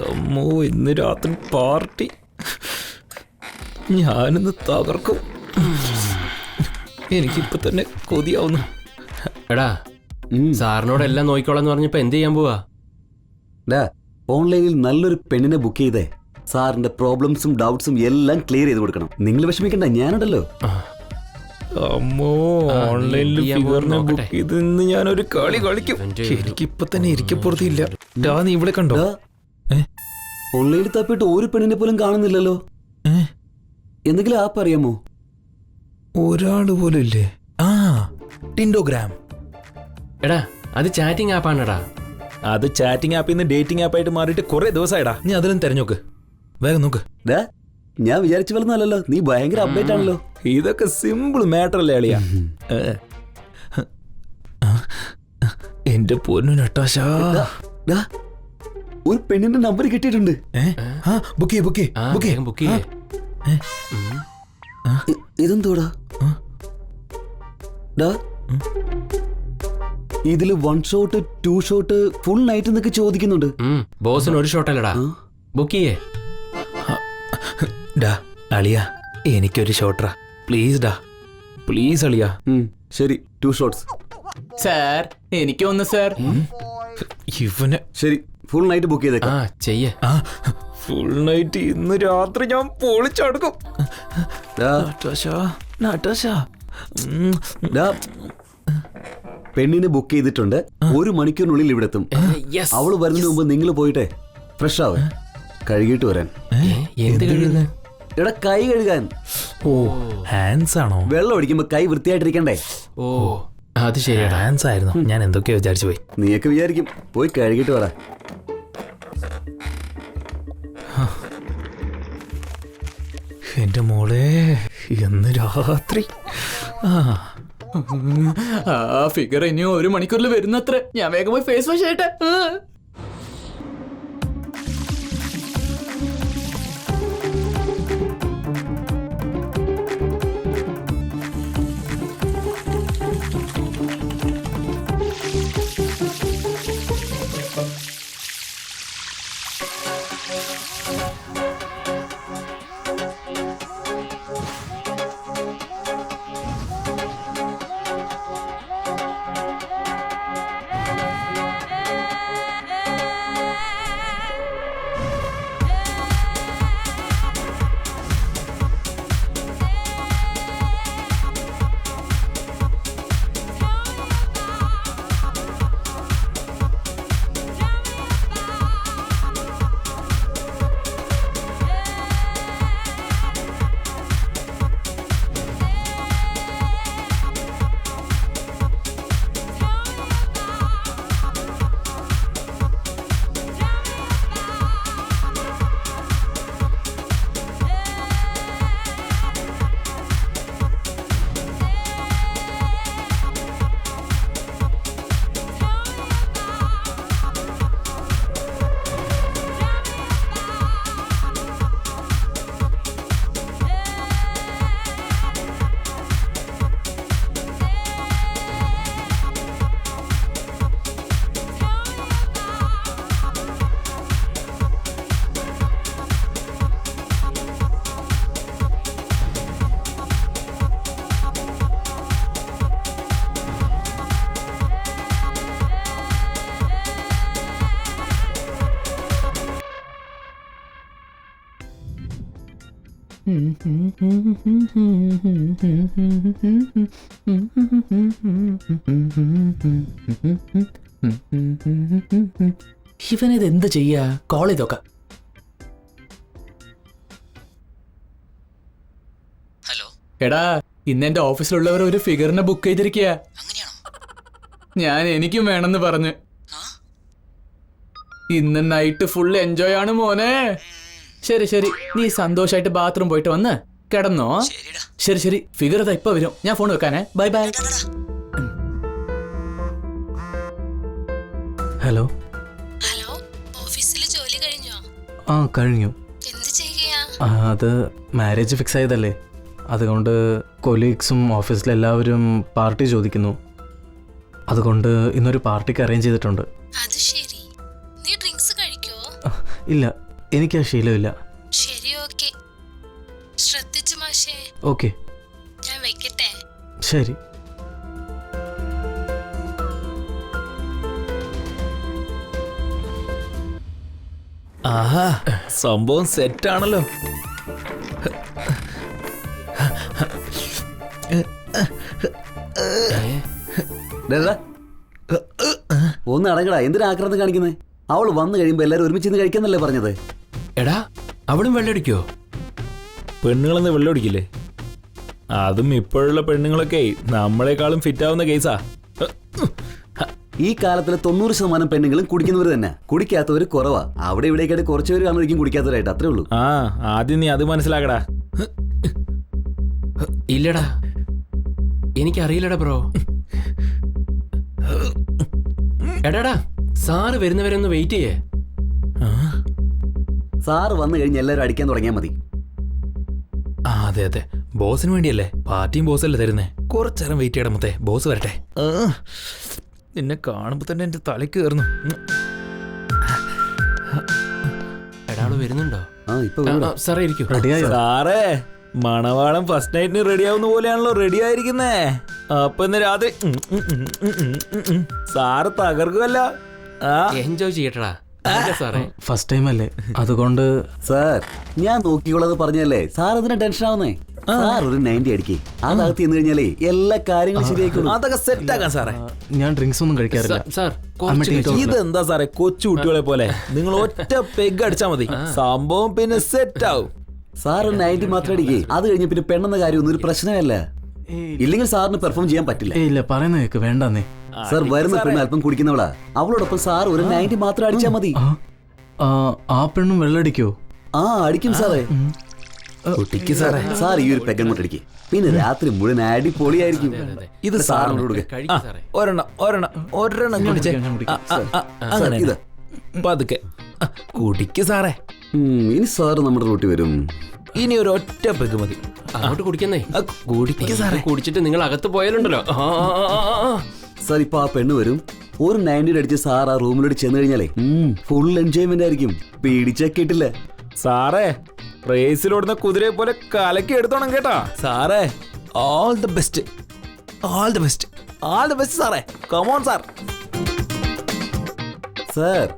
അമ്മോ ഇന്ന് രാത്രി പാർട്ടി. ഞാനിന്ന് തകർക്കും. എനിക്കിപ്പോ തന്നെ കൊതിയാവുന്നു. എടാ സാറിനോട് എല്ലാം നോക്കിക്കോളാന്ന് പറഞ്ഞപ്പോ എന്ത് ചെയ്യാൻ പോവാ? ഡാ ഓൺലൈനിൽ നല്ലൊരു പെണ്ണിനെ ബുക്ക് ചെയ്തേ. സാറിന്റെ പ്രോബ്ലംസും ഡൗട്ട്സും എല്ലാം ക്ലിയർ ചെയ്ത് കൊടുക്കണം. നിങ്ങൾ വിഷമിക്കണ്ട ഞാനുണ്ടല്ലോ. അമ്മോ ഓൺലൈനിൽ ഫിഗറിനെ ബുക്ക് നോക്കട്ടെ. ചെയ്ത് ഇന്ന് ഞാനൊരു കളി കളിക്കും. എനിക്കിപ്പൊ തന്നെ ഇരിക്കപ്പുറത്തില്ല. ഡാ നീ ഇവിടെ കണ്ടോ? ഡാ, തപ്പിട്ട് ഒരു പെണ്ണിനെ പോലും കാണുന്നില്ലല്ലോ? എന്തെങ്കിലും ആപ്പ് അറിയാമോ? ഒരാൾ പോലും ഇല്ലേ? ആ ടിൻഡോഗ്രാം. എടാ അത് ചാറ്റിംഗ് ആപ്പാണെടാ അത് ചാറ്റിംഗ് ആപ്പിൽ നിന്ന് ഡേറ്റിംഗ് ആപ്പായിട്ട് മാറിയിട്ട് കുറെ ദിവസമായിടാ നീ അതിലും തെരഞ്ഞോക്ക്. വേഗം നോക്ക്. ഡാ ഞാൻ വിചാരിച്ചു വളർന്നല്ലോ നീ ഭയങ്കര അപ്ഡേറ്റ് ആണല്ലോ. ഇതൊക്കെ സിമ്പിൾ മാറ്റർ അല്ലേ അളിയ. എന്റെ പൊന്നു നട്ടാശാ. ഒരു പെണ്ണിന്റെ നമ്പർ കിട്ടിയിട്ടുണ്ട്. ബുക്ക് ബുക്ക് ബുക്ക് ബുക്ക് ഇതെന്തോടാ? ഡാ ഇതിൽ one shot two shot full night എന്നൊക്കെ ചോദിക്കുന്നുണ്ട്. ബോസിന് ഒരു ഷോട്ടല്ലടാ? ബുക്ക് ചെയ്യേ ഡാ അളിയ എനിക്കൊരു ഷോട്ടറാ പ്ലീസ് ഡാ. പ്ലീസ് അളിയ. ശരി ടു ഷോട്ട്സ് സാർ എനിക്കൊന്ന് സാർ. ഇവന് ശരി. ഫുൾ നൈറ്റ് ബുക്ക് ആ ചെയ്യ. ഫുൾ നൈറ്റ് ഇന്ന് രാത്രി ഞാൻ പൊളിച്ചടക്കും. പെണ്ണിനെ ബുക്ക് ചെയ്തിട്ടുണ്ട്. ഒരു മണിക്കൂറിനുള്ളിൽ ഇവിടെ എത്തും അവൾ അവൾ വരുന്നതിന് മുമ്പ് നിങ്ങൾ പോയിട്ടെ. ഫ്രഷ് ആവേ. കഴുകിയിട്ട് വരാൻ. എടാ കൈ കഴുകാൻ. ഓ ഹാൻഡ്സ് ആണോ? വെള്ളം അടിക്കുമ്പോ കൈ വൃത്തിയായിട്ടിരിക്കണ്ടേ? ഓ. അത് ശരി ഡാൻസ് ആയിരുന്നു ഞാൻ എന്തൊക്കെയോ വിചാരിച്ചു പോയി. നീയൊക്കെ വിചാരിക്കും. പോയി കഴുകിട്ട് വരാ എന്റെ മോളെ ഇന്ന് രാത്രി. ആ. ആ ഫിഗർ ഇനിയും ഒരു മണിക്കൂറിൽ വരുന്നത്രേ. ഞാൻ വേഗം പോയി ഫേസ് വാഷ് ആയിട്ട് ഇവനിത് എന്ത് ചെയ്യാ? കോൾ ചെയ്തൊക്കെ. ഹലോ? എടാ ഇന്ന് എന്റെ ഓഫീസിലുള്ളവർ ഒരു ഫിഗറിനെ ബുക്ക് ചെയ്തിരിക്കുക അങ്ങനെയാണോ? ഞാൻ എനിക്കും വേണമെന്ന് പറഞ്ഞു. ഇന്ന് നൈറ്റ് ഫുൾ എൻജോയ് ആണ് മോനെ. ശരി ശരി. നീ സന്തോഷായിട്ട് ബാത്റൂം പോയിട്ട് വന്ന് കിടന്നോ. ശരി ശരി. ഫിഗർ ഇതാ ഇപ്പൊ വരും. ഞാൻ ഫോൺ വെക്കാനേ. ബൈ ബൈ ഹലോ ഹലോ ഓഫീസിൽ ജോലി കഴിഞ്ഞോ? ആ കഴിഞ്ഞു. എന്ത് അത് മാരേജ് ഫിക്സ് ആയതല്ലേ. അതുകൊണ്ട് കൊലീഗ്സും ഓഫീസിലെ എല്ലാവരും പാർട്ടി ചോദിക്കുന്നു. അതുകൊണ്ട് ഇന്നൊരു പാർട്ടിക്ക് അറേഞ്ച് ചെയ്തിട്ടുണ്ട്. അത് ശരി. നീ ഡ്രിങ്ക്സ് കഴിക്കോ? ഇല്ല. എനിക്ക് ആ ശീലമില്ല. ശരി ഓക്കെ. ശ്രദ്ധിച്ചു മാഷേ. ഓക്കെ. ഞാൻ വെക്കട്ടെ? ശരി. ആഹാ സംഭവം സെറ്റാണല്ലോ. ഒന്ന് അടങ്ങടാ എന്തിനാ ആക്രാന്തം കാണിക്കുന്നത് അവൾ വന്നു കഴിയുമ്പോൾ എല്ലാരും ഒരുമിച്ച് ഇന്ന് കഴിക്കാന്നല്ലേ പറഞ്ഞത്? എടാ അവളും വെള്ളടിക്കോ പെണ്ണുങ്ങളെന്ന് വെള്ളമടിക്കില്ലേ? അതും ഇപ്പോഴുള്ള പെണ്ണുങ്ങളൊക്കെ നമ്മളെക്കാളും ഫിറ്റ് ആവുന്ന കേസാ ഈ കാലത്തിലെ തൊണ്ണൂറ് ശതമാനം പെണ്ണുങ്ങളും കുടിക്കുന്നവർ തന്നെ. കുടിക്കാത്തവർ കുറവാ. അവിടെ ഇവിടേക്കായിട്ട് കുറച്ച് പേര് കാണുമായിരിക്കും കുടിക്കാത്തവരായിട്ട്. അത്രേ ഉള്ളൂ. ആ ആദ്യം നീ അത് മനസ്സിലാക്കടാ. ഇല്ലടാ. എനിക്കറിയില്ലടാ ബ്രോ. എടാടാ സാറ് വരുന്നവരൊന്ന് വെയിറ്റ് ചെയ്യേ. സാറ് വന്നു കഴിഞ്ഞ് എല്ലാവരും അടിക്കാൻ തുടങ്ങിയാൽ മതി. ആ അതെ അതെ. ബോസിന് വേണ്ടിയല്ലേ? പാർട്ടിയും ബോസല്ലേ തരുന്നേ? കുറച്ചേരം വെയിറ്റ് ചെയ്യണം മുത്തേ. ബോസ് വരട്ടെ. നിന്നെ കാണുമ്പോൾ തന്നെ എന്റെ തലയ്ക്ക് കയറുന്നു. എടാൾ വരുന്നുണ്ടോ? സാറേ ഇരിക്കൂ. റെഡിയായോ? സാറേ മണവാളം ഫസ്റ്റ് നൈറ്റിന് റെഡി ആവുന്ന പോലെയാണല്ലോ റെഡി ആയിരിക്കുന്നേ അപ്പൊ ഇന്ന് രാത്രി. സാറ് തകർക്കുമല്ലോ ആ. എൻജോയ് ചെയ്യട്ടടാ. സാറേ. ഫസ്റ്റ് ടൈം അല്ലേ? അതുകൊണ്ട് സാർ ഞാൻ നോക്കിയുള്ളത് പറഞ്ഞല്ലേ സാർ അതിന് ടെൻഷൻ ആവുന്നേ? സാർ ഒരു നയന്റി അടിക്കേ. അതകത്ത് ചെന്ന് കഴിഞ്ഞാലേ എല്ലാ കാര്യങ്ങളും ശരിയാക്കും അതൊക്കെ സെറ്റ് ആക്കാം സാറേ. ഞാൻ ഡ്രിങ്ക്സ് ഒന്നും കഴിക്കാറില്ല. സാർ. ഇതെന്താ സാറേ? കൊച്ചു കുട്ടികളെ പോലെ. നിങ്ങൾ ഒറ്റ പെഗ് അടിച്ചാ മതി. സംഭവം പിന്നെ സെറ്റ് ആവും. സാർ ഒരു നയന്റി മാത്രം അടിക്കേ. അത് കഴിഞ്ഞ് പിന്നെ പെണ്ണെന്ന കാര്യം ഒന്നും ഒരു പ്രശ്നമല്ല ഇല്ലെങ്കിൽ സാറിന് പെർഫോം ചെയ്യാൻ പറ്റില്ല. ഇല്ല പറയുന്ന കേക്ക് വേണ്ടെന്നേ. സാർ വരുന്ന പെണ്ണ് അല്പം കുടിക്കുന്നവളാ. അവളോടൊപ്പം സാർ ഒരു നയന്റി മാത്രം അടിച്ചാൽ മതി. ആ പെണ്ണും വെള്ളടിക്കോ? ആ അടിക്കും സാറേ. കുട്ടിക്ക് സാറേ. സാർ ഈ ഒരു പെഗ് അങ്ങോട്ട് പിന്നെ രാത്രി മുഴുവൻ അടിപൊളിയായിരിക്കും. ഇത് സാറിനോട് സാറിനോട് കൊടുക്ക. സാറേ. ഒരെണ്ണം ഒരെണ്ണം ഒരെണ്ണം കുടിച്ചേ. അങ്ങനെ. ഇത്. പതുക്കെ. കുടിക്ക് സാറേ. ഇനി സാറ് നമ്മുടെ റൂട്ടിൽ വരും. ഇനി ഒരു ഒറ്റ പെഗ് മതി. അങ്ങോട്ട് കുടിക്കുന്നേ. കുടിക്ക് സാറേ. കുടിച്ചിട്ട് നിങ്ങൾ അകത്ത് പോയാലുണ്ടല്ലോ. ആ. സാർ ഇപ്പൊ ആ പെണ്ണ് വരും. ഒരു നയന്റീൻ അടിച്ച് സാർ ആ റൂമിലോട്ട് ചെന്ന് കഴിഞ്ഞാലേ ഫുൾ എൻജോയ്മെന്റ് ആയിരിക്കും. പേടിച്ചാ കേട്ടില്ല സാറേ റേസിലോടുന്ന കുതിരയെ പോലെ കലക്കി എടുത്തോണം കേട്ടാ. സാറേ all the best all the best all the best സാറേ. Come on sir. Sir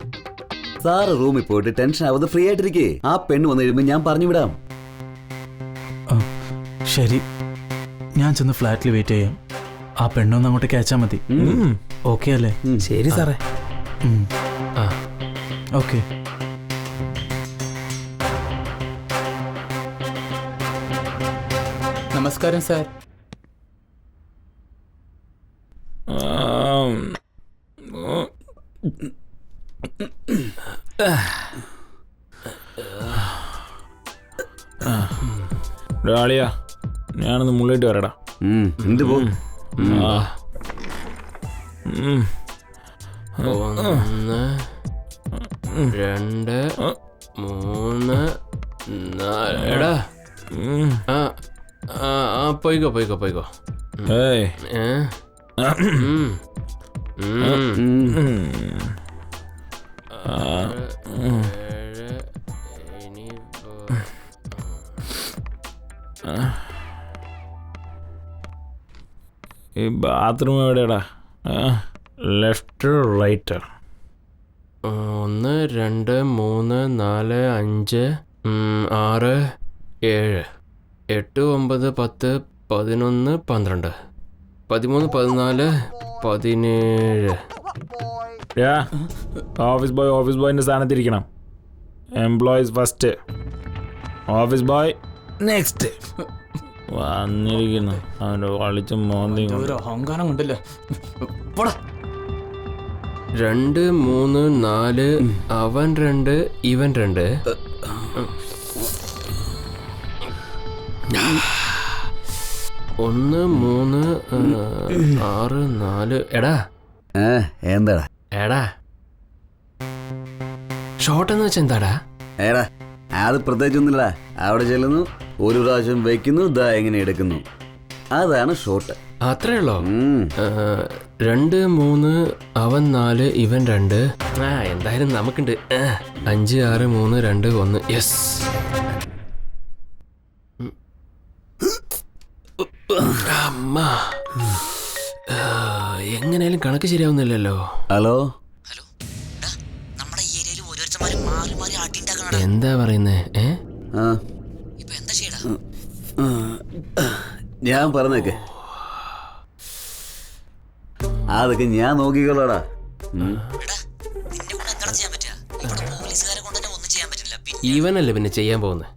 sir റൂമിൽ പോയിട്ട് ടെൻഷൻ ആവാതെ ഫ്രീ ആയിട്ടിരിക്കേ. ആ പെണ്ണ് വന്നു കഴിയുമ്പോൾ ഞാൻ പറഞ്ഞു വിടാം. ശരി. ഞാൻ ചെന്ന് ഫ്ലാറ്റിൽ വെയിറ്റ് ചെയ്യാം. ആ പെണ്ണൊന്ന് അങ്ങോട്ട് അയച്ചാൽ മതി. ഓക്കെ അല്ലേ? ശരി സാറേ. ആ. ഓക്കെ നമസ്കാരം സാർ. ഡാളിയാ ഞാനൊന്ന് മുള്ളിട്ട് വരടാ. എന്ത് പോ ആ. ഉം. ഒന്ന് രണ്ട് മൂന്ന് നാല്. എടാ. ആ ആ പോയിക്കോ പോയിക്കോ പോയിക്കോ. ഏയ്. ഏ ഈ ബാത്റൂം എവിടെയാടാ? Left right. ഒന്ന് രണ്ട് മൂന്ന് നാല് അഞ്ച് ആറ് ഏഴ് എട്ട് ഒമ്പത് പത്ത് പതിനൊന്ന് പന്ത്രണ്ട് പതിമൂന്ന് പതിനാല് പതിനേഴ്. ഓഫീസ് ബോയ് ഓഫീസ് ബോയിന്റെ സ്ഥാനത്തിരിക്കണം employees first office boy next വന്നിരിക്കുന്നു. അവന്റെ കളിച്ചും മോന്തി ഒരു അഹങ്കാരം കൊണ്ടല്ലോ? പോടാ. രണ്ട് മൂന്ന് നാല് അവൻ രണ്ട് ഇവൻ രണ്ട്. ഒന്ന് മൂന്ന് ആറ് നാല്. എടാ. എന്താടാ? എടാ. ഷോട്ട് എന്ന് വെച്ചാ എന്താടാ? ഏടാ അത് പ്രത്യേകിച്ചൊന്നുമില്ല അവിടെ ചെല്ലുന്നു. ഒരു പ്രാവശ്യം വെക്കുന്നു ദാ എങ്ങനെ എടുക്കുന്നു. അതാണ് ഷോട്ട് അത്രേ ഉള്ളോ? രണ്ട് മൂന്ന് അവൻ നാല് ഇവൻ രണ്ട്. ആ എന്തായാലും നമുക്കുണ്ട്. അഞ്ച് ആറ് മൂന്ന് രണ്ട് ഒന്ന്. യെസ് അമ്മ. എങ്ങനെയാലും കണക്ക് ശരിയാവുന്നില്ലല്ലോ. ഹലോ? ഹലോ. നമ്മുടെ ഈ ഏരിയയിൽ ഓരോരുത്തന്മാരും മാറി മാറി എന്താ പറയുന്നേ? ഏ ആ ഇപ്പൊ എന്താ ചെയ്യടാ ആ, ഞാൻ പറഞ്ഞേക്ക്. അതൊക്കെ ഞാൻ നോക്കിക്കോളാടാ ഇവനല്ലേ പിന്നെ ചെയ്യാൻ പോകുന്നത്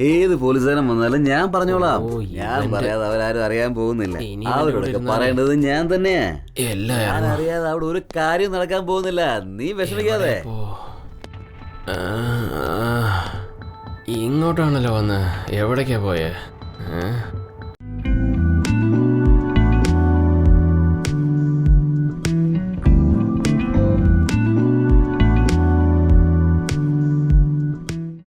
ഏത് പോലീസുകാരൻ വന്നാലും ഞാൻ പറഞ്ഞോളാം. ഞാൻ പറയാതെ അവരാരും അറിയാൻ പോകുന്നില്ല. അവരോടൊക്കെ പറയേണ്ടത് ഞാൻ തന്നെയാ. എല്ലാം ഞാൻ അറിയാതെ അവിടെ ഒരു കാര്യം നടക്കാൻ പോകുന്നില്ല. നീ വിഷമിക്കാതെ. ആ. ഇങ്ങോട്ടാണല്ലോ വന്ന് എവിടേക്കാ പോയേ?